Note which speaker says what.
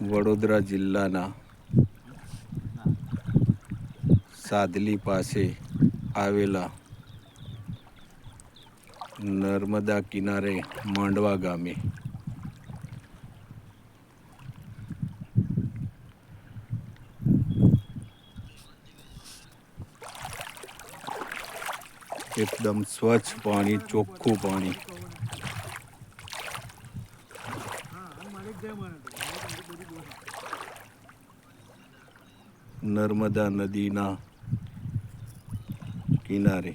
Speaker 1: વડોદરા જિલ્લાના સાદલી પાસે આવેલા નર્મદા કિનારે માંડવા ગામે. એકદમ સ્વચ્છ પાણી ચોખ્ખું પાણી. નર્મદા નદીના કિનારે.